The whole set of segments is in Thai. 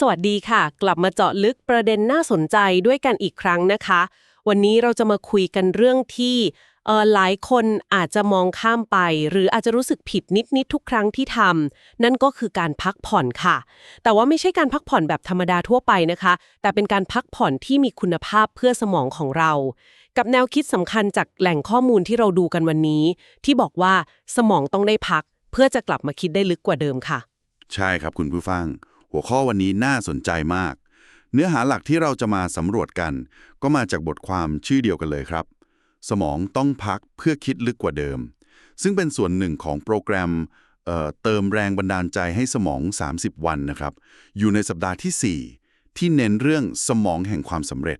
สวัสดีค่ะ กลับมาเจาะลึกประเด็นน่าสนใจด้วยกันอีกครั้งนะคะ วันนี้เราจะมาคุยกันเรื่องที่เอ่อหลายคนอาจจะมองข้ามไป หรืออาจจะรู้สึกผิดนิดๆทุกครั้งที่ทำนั่นก็คือการพักผ่อนค่ะ แต่ว่าไม่ใช่การพักผ่อนแบบธรรมดาทั่วไปนะคะ แต่เป็นการพักผ่อนที่มีคุณภาพเพื่อสมองของเรา กับแนวคิดสำคัญจากแหล่งข้อมูลที่เราดูกันวันนี้ ที่บอกว่าสมองต้องได้พัก เพื่อจะกลับมาคิดได้ลึกกว่าเดิมค่ะ ใช่ครับคุณผู้ฟัง หัวข้อวันนี้น่าสนใจมาก เนื้อหาหลักที่เราจะมาสำรวจกัน ก็มาจากบทความชื่อเดียวกันเลยครับ สมองต้องพักเพื่อคิดลึกกว่าเดิม ซึ่งเป็นส่วนหนึ่งของโปรแกรมเเติมแรงบันดาลใจให้สมอง 30 วันนะครับ อยู่ในสัปดาห์ทีสี่4 ที่เน้นเรื่องสมองแห่งความสำเร็จ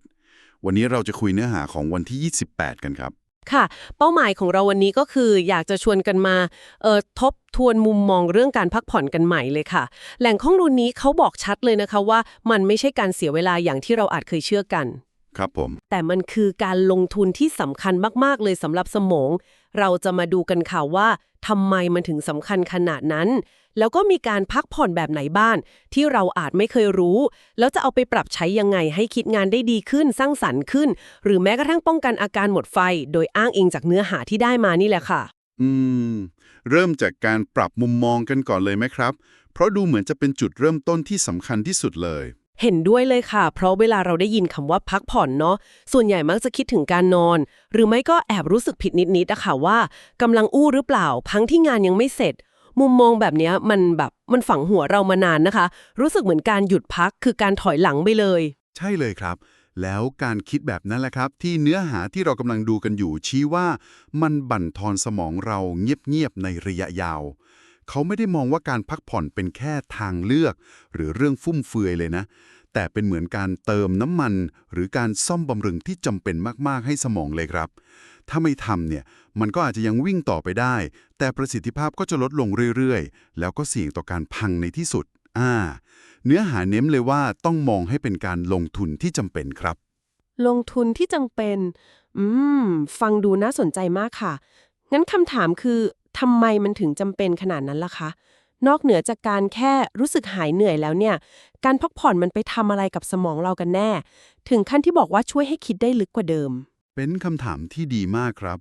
วันนี้เราจะคุยเนื้อหาของวันที่ 28 กันครับ ค่ะ เป้าหมายของเราวันนี้ก็คืออยากจะชวนกันมาเอ่อทบทวนมุมมองเรื่องการพักผ่อนกันใหม่เลยค่ะ แหล่งข้อมูลนี้เขาบอกชัดเลยนะคะว่ามันไม่ใช่การเสียเวลาอย่างที่เราอาจเคยเชื่อกัน ครับผม แต่มันคือการลงทุนที่สำคัญมากๆเลยสำหรับสมอง เราจะมาดูกันค่ะว่า ทำไมมันถึงสำคัญขนาดนั้น แล้วก็มีการพักผ่อนแบบไหนบ้างที่เราอาจไม่เคยรู้ แล้วจะเอาไปปรับใช้ยังไงให้คิดงานได้ดีขึ้นสร้างสรรค์ขึ้น หรือแม้กระทั่งป้องกันอาการหมดไฟ โดยอ้างอิงจากเนื้อหาที่ได้มานี่แหละค่ะ อืม เริ่มจากการปรับมุมมองกันก่อนเลยไหมครับ เพราะดูเหมือนจะเป็นจุดเริ่มต้นที่สำคัญที่สุดเลย เห็นด้วยเลยค่ะ เพราะเวลาเราได้ยินคำว่าพักผ่อนเนาะส่วนใหญ่มักจะคิดถึงการนอน หรือไม่ก็แอบรู้สึกผิดนิดๆอะค่ะว่ากำลังอู้หรือเปล่าพังที่งานยังไม่เสร็จ มุมมองแบบนี้มันแบบมันฝังหัวเรามานานนะคะ รู้สึกเหมือนการหยุดพักคือการถอยหลังไปเลย ใช่เลยครับ แล้วการคิดแบบนั้นแหละครับ ที่เนื้อหาที่เรากำลังดูกันอยู่ชี้ว่า มันบั่นทอนสมองเราเงียบๆในระยะยาว เขาไม่ได้มองว่าการพักผ่อนเป็นแค่ทางเลือก หรือเรื่องฟุ่มเฟือยเลยนะ แต่เป็นเหมือนการเติมน้ำมัน หรือการซ่อมบำรุงที่จำเป็นมาก ๆ ให้สมองเลยครับ ถ้าไม่ทำเนี่ยมันก็อาจจะยังวิ่งต่อไปได้ แต่ประสิทธิภาพก็จะลดลงเรื่อยๆ แล้วก็เสี่ยงต่อการพังในที่สุดอ่าเนื้อหาเน้นเลยว่าต้องมองให้เป็นการลงทุนที่จำเป็นครับ ลงทุนที่จำเป็น อืม ฟังดูน่าสนใจมากค่ะ งั้นคำถามคือ ทำไมมันถึงจำเป็นขนาดนั้นล่ะคะ นอกเหนือจากการแค่รู้สึกหายเหนื่อยแล้วเนี่ย การพักผ่อนมันไปทำอะไรกับสมองเรากันแน่ ถึงขั้นที่บอกว่าช่วยให้คิดได้ลึกกว่าเดิม เป็นคำถามที่ดีมากครับ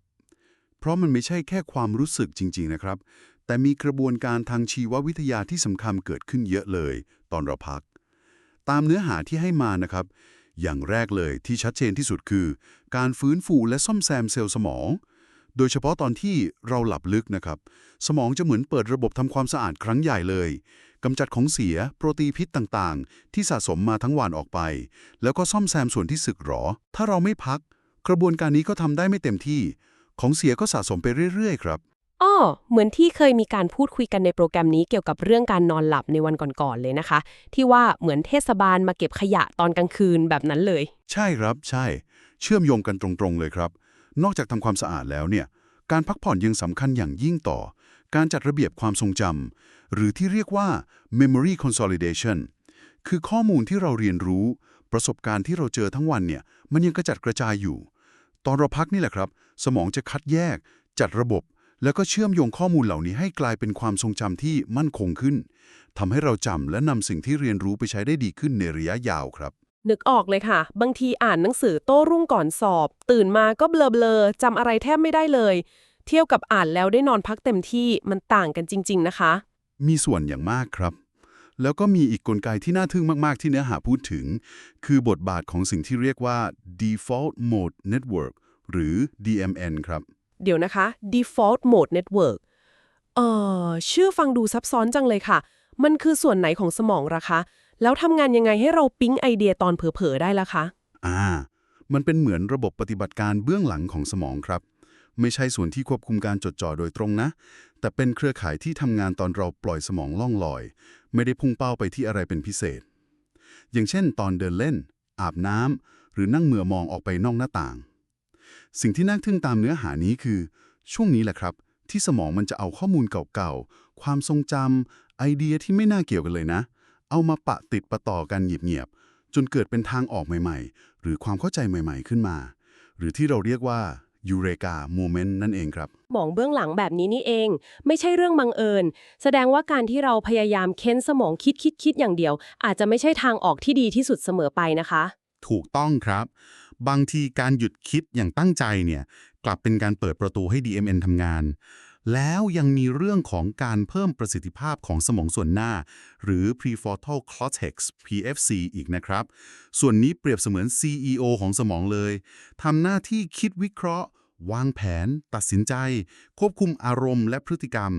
เพราะมันไม่ใช่แค่ความรู้สึกจริง ๆ นะครับ แต่มีกระบวนการทางชีววิทยาที่สำคัญเกิดขึ้นเยอะเลย ตอนเราพัก ตามเนื้อหาที่ให้มานะครับ อย่างแรกเลยที่ชัดเจนที่สุดคือ การฟื้นฟูและซ่อมแซมเซลล์สมอง โดยเฉพาะตอนที่เราหลับลึกนะครับ สมองจะเหมือนเปิดระบบทำความสะอาดครั้งใหญ่เลยกำจัดของเสีย โปรตีนพิษต่างๆ ที่สะสมมาทั้งวันออกไป แล้วก็ซ่อมแซมส่วนที่สึกหรอ ถ้าเราไม่พัก กระบวนการนี้ก็ทำได้ไม่เต็มที่ ของเสียก็สะสมไปเรื่อยๆ ครับอ้อเหมือนที่เคยมีการพูดคุยกันในโปรแกรมนี้เกี่ยวกับเรื่องการนอนหลับในวันก่อนๆเลยนะคะ ที่ว่าเหมือนเทศบาลมาเก็บขยะตอนกลางคืนแบบนั้นเลย ใช่ครับใช่ เชื่อมโยงกันตรงๆเลยครับ นอกจากทำความสะอาดแล้วเนี่ย การพักผ่อนยังสำคัญอย่างยิ่งต่อ การจัดระเบียบความทรงจำหรือที่เรียกว่า memory consolidation คือข้อมูลที่เราเรียนรู้ ประสบการณ์ที่เราเจอทั้งวันเนี่ย มันยังกระจัดกระจายอยู่ ตอนเราพักนี่แหละครับ สมองจะคัดแยก จัดระบบ แล้วก็เชื่อมโยงข้อมูลเหล่านี้ให้กลายเป็นความทรงจำที่มั่นคงขึ้นทำให้เราจำและนำสิ่งที่เรียนรู้ไปใช้ได้ดีขึ้นในระยะยาวครับ นึกออกเลยค่ะ บางทีอ่านหนังสือโต้รุ่งก่อนสอบ ตื่นมาก็เบลอๆจำอะไรแทบไม่ได้เลย เที่ยวกับอ่านแล้วได้นอนพักเต็มที่มันต่างกันจริง ๆ นะคะ มีส่วนอย่างมากครับ แล้วก็มีอีกกลไกที่น่าทึ่งมากๆ ที่เนื้อหาพูดถึง คือบทบาทของสิ่งที่เรียกว่า default mode network หรือ DMN ครับ เดี๋ยวนะคะ default mode network เอ่อชื่อฟังดูซับซ้อนจังเลยค่ะ มันคือส่วนไหนของสมองล่ะคะ แล้วทำงานยังไงให้เราปิ๊งไอเดียตอนเผลอๆได้ล่ะคะ อ่า มันเป็นเหมือนระบบปฏิบัติการเบื้องหลังของสมองครับ ไม่ใช่ส่วนที่ควบคุมการจดจ่อโดยตรงนะ แต่เป็นเครือข่ายที่ทำงานตอนเราปล่อยสมองล่องลอย ไม่ได้พุ่งเป้าไปที่อะไรเป็นพิเศษ อย่างเช่น ตอนเดินเล่น อาบน้ำหรือนั่งเหมื่อมองออกไปนอกหน้าต่าง สิ่งที่น่าทึ่งตามเนื้อหานี้คือ ช่วงนี้แหละครับ ที่สมองมันจะเอาข้อมูลเก่าๆความทรงจำไอเดียที่ไม่น่าเกี่ยวกันเลยนะ เอามาปะติดประต่อกันเงียบๆจนเกิดเป็นทางออกใหม่ๆ หรือความเข้าใจใหม่ๆขึ้นมา หรือที่เราเรียกว่ายูเรกาโมเมนต์นั่นเองครับ มองเบื้องหลังแบบนี้นี่เอง ไม่ใช่เรื่องบังเอิญ แสดงว่าการที่เราพยายามเค้นสมองคิดคิดคิดอย่างเดียว อาจจะไม่ใช่ทางออกที่ดีที่สุดเสมอไปนะคะ ถูกต้องครับ บางทีการหยุดคิดอย่างตั้งใจเนี่ย กลับเป็นการเปิดประตูให้ DMN ทำงาน แล้วยังมีเรื่องของการเพิ่มประสิทธิภาพของสมองส่วนหน้า หรือ prefrontal cortex PFC อีกนะครับ ส่วนนี้เปรียบเสมือน CEO ของสมองเลยทำหน้าที่คิดวิเคราะห์ วางแผน ตัดสินใจ ควบคุมอารมณ์และพฤติกรรม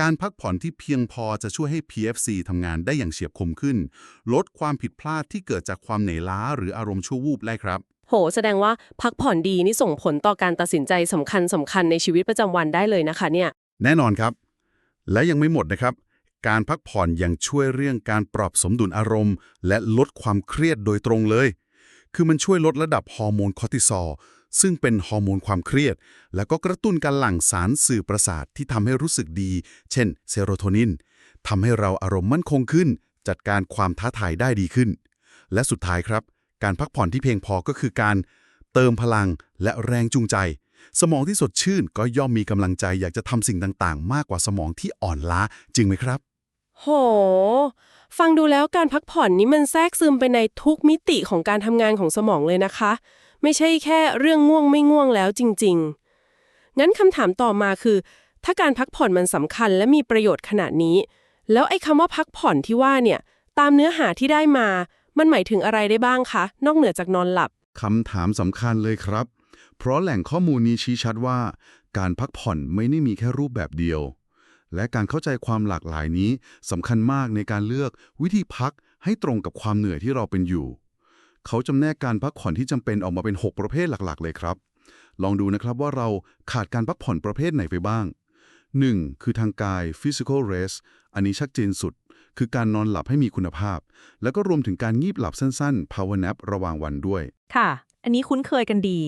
การพักผ่อนที่เพียงพอจะช่วยให้ PFC ทำงานได้อย่างเฉียบคมขึ้น ลดความผิดพลาดที่เกิดจากความเหนื่อยล้าหรืออารมณ์ชั่ววูบได้ครับ โห แสดงว่าพักผ่อนดีนี่ส่งผลต่อการตัดสินใจสำคัญสำคัญในชีวิตประจำวันได้เลยนะคะเนี่ย แน่นอนครับ และยังไม่หมดนะครับ การพักผ่อนยังช่วยเรื่องการปรับสมดุลอารมณ์ และลดความเครียดโดยตรงเลย คือมันช่วยลดระดับฮอร์โมนคอร์ติซอลซึ่งเป็นฮอร์โมนความเครียด แล้วก็กระตุ้นการหลั่งสารสื่อประสาทที่ทำให้รู้สึกดี เช่น เซโรโทนินทำให้เราอารมณ์มั่นคงขึ้น จัดการความท้าทายได้ดีขึ้น และสุดท้ายครับ การพักผ่อนที่เพียงพอก็คือการเติมพลังและแรงจูงใจ สมองที่สดชื่นก็ย่อมมีกำลังใจอยากจะทำสิ่งต่างๆ มากกว่าสมองที่อ่อนล้าจริงไหมครับ โห ฟังดูแล้วการพักผ่อนนี้มันแทรกซึมไปในทุกมิติของการทำงานของสมองเลยนะคะ ไม่ใช่แค่เรื่องง่วงไม่ง่วงแล้วจริง ๆ งั้นคำถามต่อมาคือ ถ้าการพักผ่อนมันสำคัญและมีประโยชน์ขนาดนี้ แล้วไอ้คำว่าพักผ่อนที่ว่าเนี่ยตามเนื้อหาที่ได้มา มันหมายถึงอะไรได้บ้างคะ นอกเหนือจากนอนหลับ คำถามสำคัญเลยครับ เพราะแหล่งข้อมูลนี้ชี้ชัดว่า การพักผ่อนไม่ได้มีแค่รูปแบบเดียว และการเข้าใจความหลากหลายนี้สำคัญมากในการเลือกวิธีพักให้ตรงกับความเหนื่อยที่เราเป็นอยู่ เขาจำแนกการพักผ่อนที่จำเป็นออกมาเป็น 6 ประเภทหลักๆ เลยครับ ลองดูนะครับว่าเราขาดการพักผ่อนประเภทไหนไปบ้าง 1. คือทางกาย physical rest อันนี้ชัดเจนสุด คือการนอนหลับให้มีคุณภาพ แล้วก็รวมถึงการงีบหลับสั้นๆ power nap ระหว่างวันด้วย ค่ะ อันนี้คุ้นเคยกันดี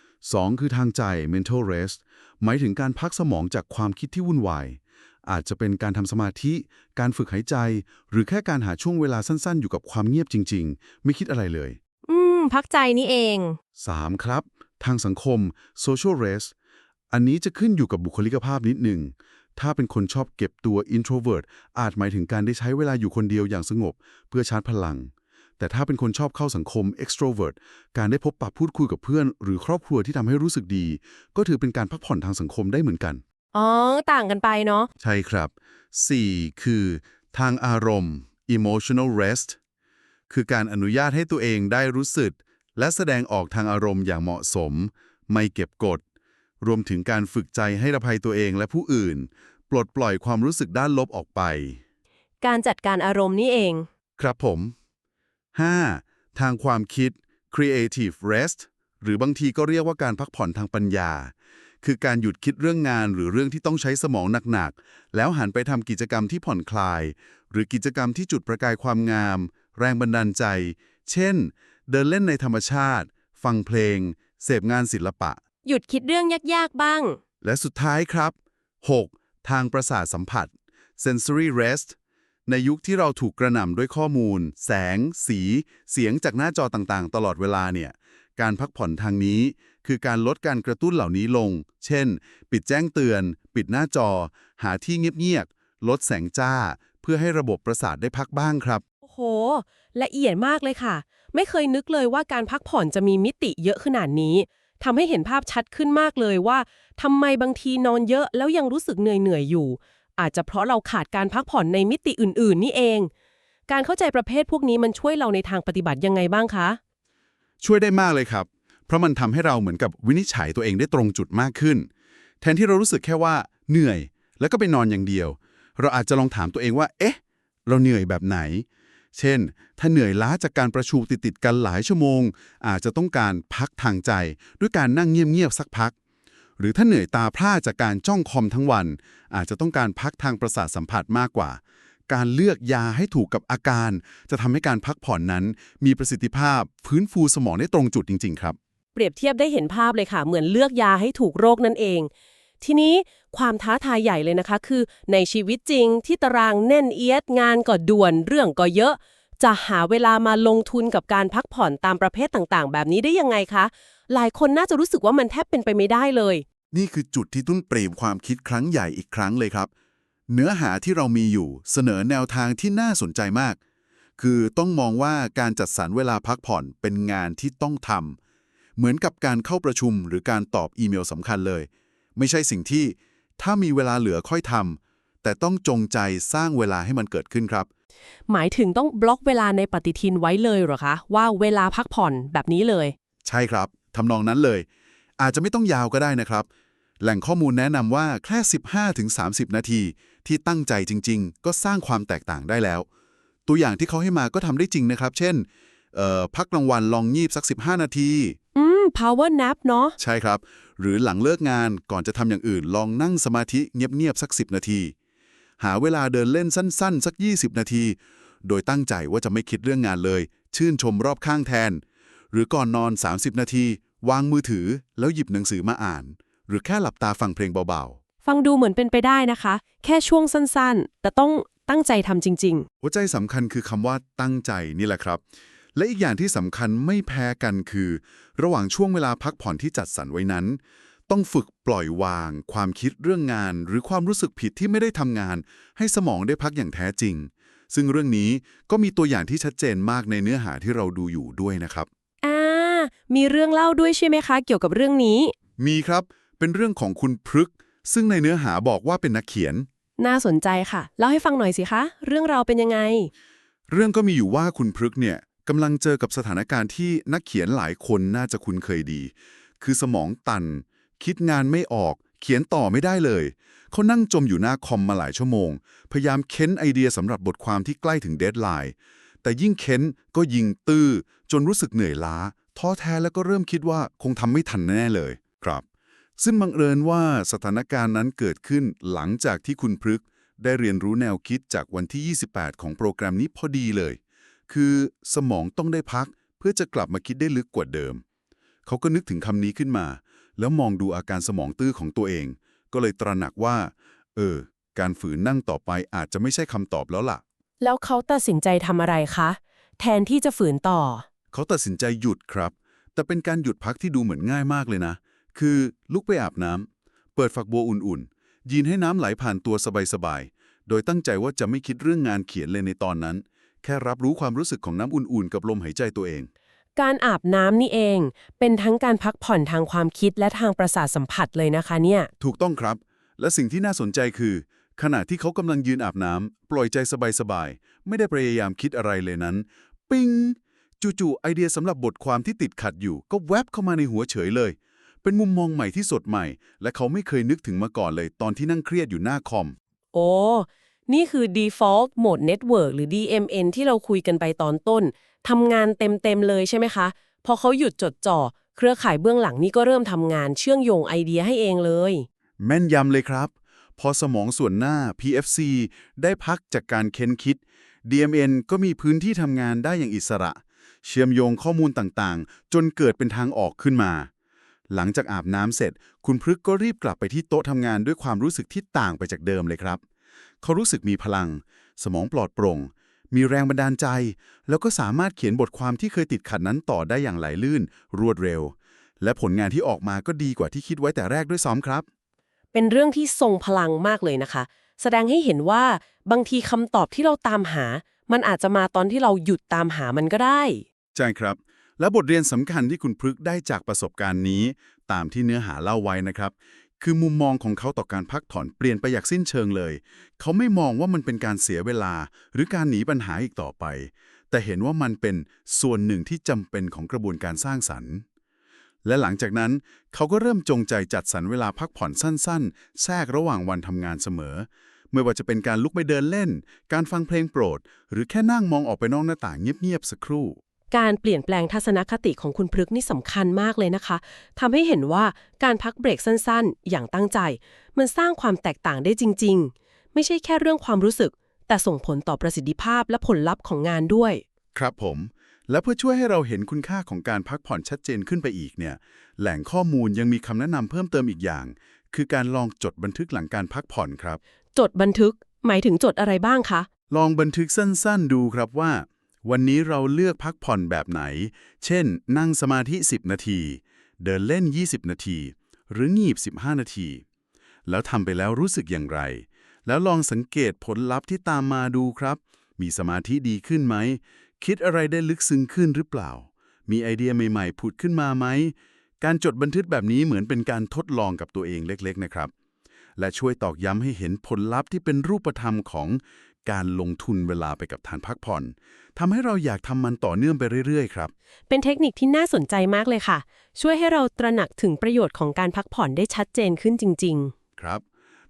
2. คือทางใจ mental rest หมายถึงการพักสมองจากความคิดที่วุ่นวาย อาจจะเป็นการทำสมาธิ การฝึกหายใจ หรือแค่การหาช่วงเวลาสั้นๆ อยู่กับความเงียบจริง ๆ ไม่คิดอะไรเลย อืม พักใจนี่เอง 3. ครับ ทางสังคม social rest อันนี้จะขึ้นอยู่กับบุคลิกภาพนิดหนึ่ง ถ้าเป็นคนชอบเก็บตัว introvert อาจหมายถึงการได้ใช้เวลาอยู่คนเดียวอย่างสงบ เพื่อชาร์จพลัง แต่ถ้าเป็นคนชอบเข้าสังคม extrovert การได้พบปะพูดคุยกับเพื่อน หรือครอบครัวที่ทำให้รู้สึกดี ก็ถือเป็นการพักผ่อนทางสังคมได้เหมือนกัน อ๋อ ต่างกันไปเนาะ ใช่ครับ 4. คือ ทางอารมณ์ emotional rest คือการอนุญาตให้ตัวเองได้รู้สึก และแสดงออกทางอารมณ์อย่างเหมาะสม ไม่เก็บกด รวมถึงการฝึกใจให้อภัยตัวเองและผู้อื่น ปลดปล่อยความรู้สึกด้านลบออกไป การจัดการอารมณ์นี่เอง ครับผม 5. ทางความคิด creative rest หรือบางทีก็เรียกว่าการพักผ่อนทางปัญญา คือการหยุดคิดเรื่องงานหรือเรื่องที่ต้องใช้สมองหนักๆ แล้วหันไปทำกิจกรรมที่ผ่อนคลาย หรือกิจกรรมที่จุดประกายความงาม แรงบันดาลใจ เช่น เดินเล่นในธรรมชาติ ฟังเพลง เสพงานศิลปะ หยุดคิดเรื่องยากๆบ้าง และสุดท้ายครับ 6. ทางประสาทสัมผัส sensory rest ในยุคที่เราถูกกระหน่ำด้วยข้อมูล แสง สี เสียงจากหน้าจอต่างๆ ตลอดเวลาเนี่ย การพักผ่อนทางนี้ คือการลดการกระตุ้นเหล่านี้ลง เช่น ปิดแจ้งเตือน ปิดหน้าจอ หาที่เงียบๆลดแสงจ้า เพื่อให้ระบบประสาทได้พักบ้างครับ โอ้โห ละเอียดมากเลยค่ะ ไม่เคยนึกเลยว่าการพักผ่อนจะมีมิติเยอะขนาดนี้ ทำให้เห็นภาพชัดขึ้นมากเลยว่าทำไมบางทีนอนเยอะแล้วยังรู้สึกเหนื่อยๆอยู่ อาจจะเพราะเราขาดการพักผ่อนในมิติอื่น ๆ นี่เอง การเข้าใจประเภทพวกนี้มันช่วยเราในทางปฏิบัติยังไงบ้างคะ ช่วยได้มากเลยครับ เพราะมันทำให้เราเหมือนกับวินิจฉัยตัวเองได้ตรงจุดมากขึ้น แทนที่เรารู้สึกแค่ว่าเหนื่อย แล้วก็ไปนอนอย่างเดียว เราอาจจะลองถามตัวเองว่า เอ๊ะ เราเหนื่อยแบบไหน เช่น ถ้าเหนื่อยล้าจากการประชุมติดๆกันหลายชั่วโมง อาจจะต้องการพักทางใจ ด้วยการนั่งเงียบๆสักพัก หรือถ้าเหนื่อยตาพร่าจากการจ้องคอมทั้งวัน อาจจะต้องการพักทางประสาทสัมผัสมากกว่า การเลือกยาให้ถูกกับอาการ จะทำให้การพักผ่อนนั้น มีประสิทธิภาพฟื้นฟูสมองได้ตรงจุดจริง ๆ ครับ เปรียบเทียบได้เห็นภาพเลยค่ะ เหมือนเลือกยาให้ถูกโรคนั่นเอง ทีนี้ความท้าทายใหญ่เลยนะคะ คือในชีวิตจริงที่ตารางแน่นเอียดงานก็ด่วนเรื่องก็เยอะ จะหาเวลามาลงทุนกับการพักผ่อนตามประเภทต่างๆ แบบนี้ได้ยังไงคะ หลายคนน่าจะรู้สึกว่ามันแทบเป็นไปไม่ได้เลย นี่คือจุดที่ตุ้นเปรมความคิดครั้งใหญ่อีกครั้งเลยครับ เนื้อหาที่เรามีอยู่เสนอแนวทางที่น่าสนใจมาก คือต้องมองว่าการจัดสรรเวลาพักผ่อนเป็นงานที่ต้องทำเหมือนกับการเข้าประชุมหรือการตอบอีเมลสำคัญเลย ไม่ใช่สิ่งที่ถ้ามีเวลาเหลือค่อยทำแต่ต้องจงใจสร้างเวลาให้มันเกิดขึ้นครับ หมายถึงต้องบล็อกเวลาในปฏิทินไว้เลยเหรอคะ ว่าเวลาพักผ่อนแบบนี้เลย ใช่ครับทำนองนั้นเลย อาจจะไม่ต้องยาวก็ได้นะครับ แหล่งข้อมูลแนะนำว่าแค่ 15-30 นาที ที่ตั้งใจจริง ๆ ก็สร้างความแตกต่างได้แล้ว ตัวอย่างที่เขาให้มาก็ทำได้จริงนะครับ เช่นเอ่อพักกลางวันลองงีบสัก 15 นาที อืม power nap เนาะใช่ครับ หรือหลังเลิกงานก่อนจะทำอย่างอื่น ลองนั่งสมาธิเงียบๆสัก 10 นาที หาเวลาเดินเล่นสั้นๆ สัก 20 นาที โดยตั้งใจว่าจะไม่คิดเรื่องงานเลย ชื่นชมรอบข้างแทน หรือก่อนนอน 30 นาที วางมือถือ แล้วหยิบหนังสือมาอ่าน หรือแค่หลับตาฟังเพลงเบาฟังดูเหมือนเป็นไปได้นะคะ แค่ช่วงสั้นๆ แต่ต้องตั้งใจทำจริง ๆ หัวใจสำคัญคือคำว่าตั้งใจนี่แหละครับ และอีกอย่างที่สำคัญไม่แพ้กันคือ ระหว่างช่วงเวลาพักผ่อนที่จัดสรรไว้นั้น ต้องฝึกปล่อยวาง ความคิดเรื่องงาน หรือความรู้สึกผิดที่ไม่ได้ทำงาน ให้สมองได้พักอย่างแท้จริง ซึ่งเรื่องนี้ก็มีตัวอย่างที่ชัดเจนมากในเนื้อหาที่เราดูอยู่ด้วยนะครับๆอ่ามีเรื่องเล่าด้วยใช่ไหมคะ เกี่ยวกับเรื่องนี้ มีครับเป็นเรื่องของคุณพฤกษ์ซึ่งในเนื้อหาบอกว่าเป็นนักเขียน น่าสนใจค่ะเล่าให้ฟังหน่อยสิคะ เรื่องราวเป็นยังไง เรื่องก็มีอยู่ว่าคุณพฤกษ์เนี่ย กำลังเจอกับสถานการณ์ที่นักเขียนหลายคนน่าจะคุ้นเคยดี คือสมองตัน คิดงานไม่ออก เขียนต่อไม่ได้เลย เขานั่งจมอยู่หน้าคอมมาหลายชั่วโมง พยายามเค้นไอเดียสำหรับบทความที่ใกล้ถึงเดดไลน์ แต่ยิ่งเค้นก็ยิงตื้อ จนรู้สึกเหนื่อยล้า ท้อแท้แล้วก็เริ่มคิดว่าคงทำไม่ทันแน่เลยครับ ซึ่งบังเอิญว่าสถานการณ์นั้นเกิดขึ้นหลังจากที่คุณพฤกได้เรียนรู้แนวคิดจากวันที่ 28 ของโปรแกรมนี้พอดีเลย คือสมองต้องได้พักเพื่อจะกลับมาคิดได้ลึกกว่าเดิม เขาก็นึกถึงคำนี้ขึ้นมา แล้วมองดูอาการสมองตื้อของตัวเอง ก็เลยตระหนักว่า เออ การฝืนนั่งต่อไปอาจจะไม่ใช่คำตอบแล้วล่ะ แล้วเขาตัดสินใจทำอะไรคะ แทนที่จะฝืนต่อ เขาตัดสินใจหยุดครับ แต่เป็นการหยุดพักที่ดูเหมือนง่ายมากเลยนะ คือลุกไปอาบน้ำเปิดฝักบัวอุ่นๆยีนให้น้ำไหลผ่านตัวสบายๆโดยตั้งใจว่าจะไม่คิดเรื่องงานเขียนเลยในตอนนั้น แค่รับรู้ความรู้สึกของน้ำอุ่นๆ กับลมหายใจตัวเอง การอาบน้ำนี่เอง เป็นทั้งการพักผ่อนทางความคิดและทางประสาทสัมผัสเลยนะคะเนี่ย ถูกต้องครับ และสิ่งที่น่าสนใจคือ ขณะที่เขากำลังยืนอาบน้ำปล่อยใจสบายๆ ไม่ได้พยายามคิดอะไรเลยนั้น ปิ้งจู่ๆไอเดียสำหรับบทความที่ติดขัดอยู่ ก็แวบเข้ามาในหัวเฉยเลย เป็นมุมมองใหม่ที่สดใหม่ และเขาไม่เคยนึกถึงมาก่อนเลย ตอนที่นั่งเครียดอยู่หน้าคอม โอ้ นี่คือ default mode network หรือ DMN ที่เราคุยกันไปตอนต้นทำงานเต็ม ๆ เลยใช่ไหมคะ พอเขาหยุดจดจ่อ เครือข่ายเบื้องหลังนี่ก็เริ่มทำงานเชื่องโยงไอเดียให้เองเลย แม่นยำเลยครับ พอสมองส่วนหน้า PFC ได้พักจากการเค้นคิด DMN ก็มีพื้นที่ทำงานได้อย่างอิสระ เชื่อมโยงข้อมูลต่างๆ จนเกิดเป็นทางออกขึ้นมา หลังจากอาบน้ำเสร็จ คุณพฤกษ์ก็รีบกลับไปที่โต๊ะทำงานด้วยความรู้สึกที่ต่างไปจากเดิมเลยครับ เขารู้สึกมีพลัง สมองปลอดโปร่ง มีแรงบันดาลใจ แล้วก็สามารถเขียนบทความที่เคยติดขัดนั้นต่อได้อย่างไหลลื่น รวดเร็ว และผลงานที่ออกมาก็ดีกว่าที่คิดไว้แต่แรกด้วยซ้ำครับ เป็นเรื่องที่ทรงพลังมากเลยนะคะ แสดงให้เห็นว่าบางทีคำตอบที่เราตามหา มันอาจจะมาตอนที่เราหยุดตามหามันก็ได้ ใช่ครับและบทเรียนสำคัญที่คุณพฤกษ์ได้จากประสบการณ์นี้ ตามที่เนื้อหาเล่าไว้นะครับ คือมุมมองของเขาต่อการพักผ่อนเปลี่ยนไปอย่างสิ้นเชิงเลย เขาไม่มองว่ามันเป็นการเสียเวลา หรือการหนีปัญหาอีกต่อไป แต่เห็นว่ามันเป็นส่วนหนึ่งที่จำเป็นของกระบวนการสร้างสรรค์ และหลังจากนั้น เขาก็เริ่มจงใจจัดสรรเวลาพักผ่อนสั้นๆ แทรกระหว่างวันทำงานเสมอ ไม่ว่าจะเป็นการลุกไปเดินเล่น การฟังเพลงโปรด หรือแค่นั่งมองออกไปนอกหน้าต่างเงียบๆสักครู่ การเปลี่ยนแปลงทัศนคติของคุณพฤกษ์นี่สำคัญมากเลยนะคะ ทำให้เห็นว่าการพักเบรกสั้นๆ อย่างตั้งใจ มันสร้างความแตกต่างได้จริง ๆ ไม่ใช่แค่เรื่องความรู้สึก แต่ส่งผลต่อประสิทธิภาพและผลลัพธ์ของงานด้วย ครับผม และเพื่อช่วยให้เราเห็นคุณค่าของการพักผ่อนชัดเจนขึ้นไปอีกเนี่ย แหล่งข้อมูลยังมีคำแนะนำเพิ่มเติมอีกอย่าง คือการลองจดบันทึกหลังการพักผ่อนครับ จดบันทึก หมายถึงจดอะไรบ้างคะ ลองบันทึกสั้น ๆ ดูครับว่า วันนี้เราเลือกพักผ่อนแบบไหน เช่น นั่งสมาธิ 10 นาที เดินเล่น 20 นาที หรืองีบ 15 นาที แล้วทำไปแล้วรู้สึกอย่างไร แล้วลองสังเกตผลลัพธ์ที่ตามมาดูครับ มีสมาธิดีขึ้นไหม คิดอะไรได้ลึกซึ้งขึ้นหรือเปล่า มีไอเดียใหม่ๆ ผุดขึ้นมาไหม การจดบันทึกแบบนี้เหมือนเป็นการทดลองกับตัวเองเล็ก ๆ นะครับ และช่วยตอกย้ำให้เห็นผลลัพธ์ที่เป็นรูปธรรมของ การลงทุนเวลาไปกับทานพักผ่อนทำให้เราอยากทำมันต่อเนื่องไปเรื่อยๆครับ เป็นเทคนิคที่น่าสนใจมากเลยค่ะ ช่วยให้เราตระหนักถึงประโยชน์ของการพักผ่อนได้ชัดเจนขึ้นจริง ๆ ครับ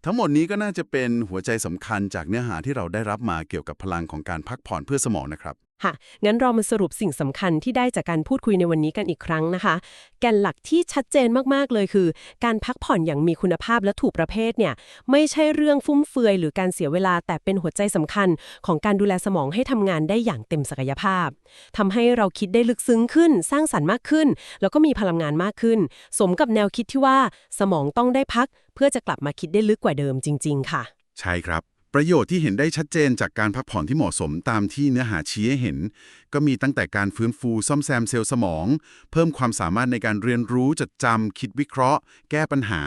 ทั้งหมดนี้ก็น่าจะเป็นหัวใจสำคัญจากเนื้อหาที่เราได้รับมาเกี่ยวกับพลังของการพักผ่อนเพื่อสมองนะครับ ค่ะงั้นเรามาสรุปสิ่งสำคัญที่ได้จากการพูดคุยในวันนี้กันอีกครั้งนะคะ แกนหลักที่ชัดเจนมากๆเลยคือ การพักผ่อนอย่างมีคุณภาพและถูกประเภทเนี่ยไม่ใช่เรื่องฟุ่มเฟือยหรือการเสียเวลาแต่เป็นหัวใจสำคัญ ของการดูแลสมองให้ทำงานได้อย่างเต็มศักยภาพทำให้เราคิดได้ลึกซึ้งขึ้น สร้างสรรค์มากขึ้น แล้วก็มีพลังงานมากขึ้น สมกับแนวคิดที่ว่าสมองต้องได้พัก เพื่อจะกลับมาคิดได้ลึกกว่าเดิมจริง ๆ ค่ะ ใช่ครับ ประโยชน์ที่เห็นได้ชัดเจนจากการพักผ่อนที่เหมาะสมตามที่เนื้อหาชี้ให้เห็น ก็มีตั้งแต่การฟื้นฟูซ่อมแซมเซลล์สมอง เพิ่มความสามารถในการเรียนรู้จดจำคิดวิเคราะห์ แก้ปัญหา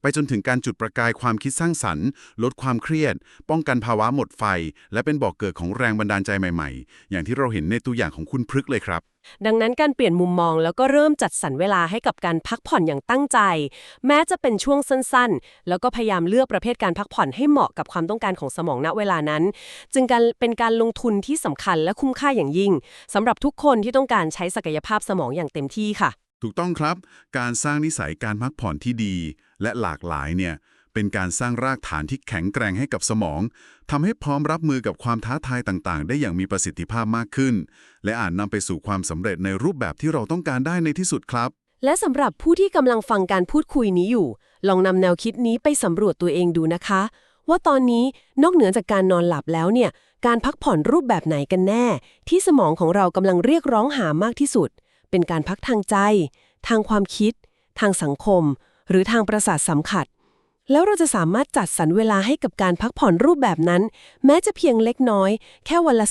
ไปจนถึงการจุดประกายความคิดสร้างสรรค์ ลดความเครียด ป้องกันภาวะหมดไฟ และเป็นบ่อกเกิดของแรงบันดาลใจใหม่ ๆ อย่างที่เราเห็นในตัวอย่างของคุณพฤกเลยครับ ดังนั้นการเปลี่ยนมุมมองแล้วก็เริ่มจัดสรรเวลาให้กับการพักผ่อนอย่างตั้งใจ แม้จะเป็นช่วงสั้นๆ แล้วก็พยายามเลือกประเภทการพักผ่อนให้เหมาะกับความต้องการของสมองณเวลานั้น จึงการเป็นการลงทุนที่สำคัญและคุ้มค่าอย่างยิ่งสำหรับทุกคนที่ต้องการใช้ศักยภาพสมองอย่างเต็มที่ค่ะ ถูกต้องครับ การสร้างนิสัยการพักผ่อนที่ดี และหลากหลายเนี่ย เป็นการสร้างรากฐานที่แข็งแกร่งให้กับสมองทำให้พร้อมรับมือกับความท้าทายต่างๆ ได้อย่างมีประสิทธิภาพมากขึ้น และอาจนำไปสู่ความสำเร็จในรูปแบบที่เราต้องการได้ในที่สุดครับ และสำหรับผู้ที่กำลังฟังการพูดคุยนี้อยู่ ลองนำแนวคิดนี้ไปสำรวจตัวเองดูนะคะ ว่าตอนนี้นอกเหนือจากการนอนหลับแล้วเนี่ยการพักผ่อนรูปแบบไหนกันแน่ ที่สมองของเรากำลังเรียกร้องหามากที่สุด เป็นการพักทางใจ ทางความคิด ทางสังคม หรือทางประสาทสัมผัส แล้วเราจะสามารถจัดสรรเวลาให้กับการพักผ่อนรูปแบบนั้น แม้จะเพียงเล็กน้อย แค่วันละ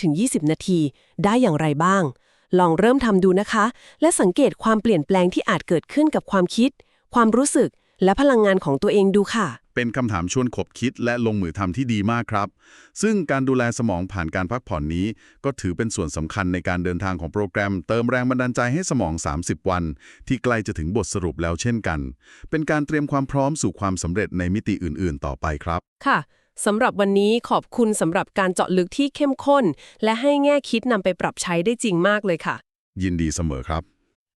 15-20 นาที ได้อย่างไรบ้าง ลองเริ่มทำดูนะคะ และสังเกตความเปลี่ยนแปลงที่อาจเกิดขึ้นกับความคิด ความรู้สึก และพลังงานของตัวเองดูค่ะ เป็นคำถามชวนขบคิดและลงมือทำที่ดีมากครับ ซึ่งการดูแลสมองผ่านการพักผ่อนนี้ ก็ถือเป็นส่วนสำคัญในการเดินทางของโปรแกรม เติมแรงบันดาลใจให้สมอง 30 วัน ที่ใกล้จะถึงบทสรุปแล้วเช่นกัน เป็นการเตรียมความพร้อมสู่ความสำเร็จในมิติอื่น ๆ ต่อไปครับ ค่ะสำหรับวันนี้ขอบคุณสำหรับการเจาะลึกที่เข้มข้น และให้แง่คิดนำไปปรับใช้ได้จริงมากเลยค่ะ ยินดีเสมอครับ